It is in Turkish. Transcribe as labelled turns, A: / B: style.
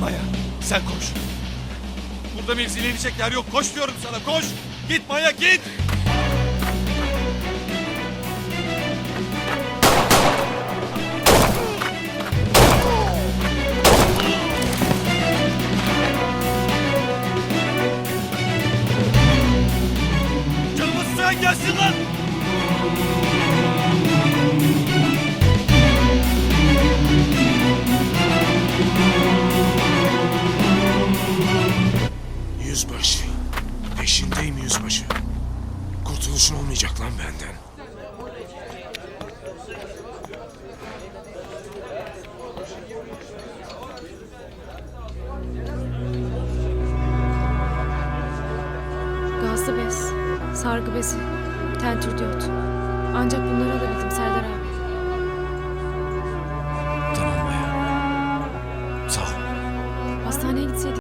A: Maya sen koş. Burada mevzilenecek yer yok. Koş diyorum sana koş. Git Maya git. Canımı sıran gelsin lan.
B: Yüzbaşı. Peşindeyim yüzbaşı. Kurtuluşun olmayacak lan benden.
C: Gazlı bez, sargı bezi, tentür diyot. Ancak bunları alabildim Serdar abi.
B: Tamam Maya. Sağ ol.
C: Hastaneye gitseydik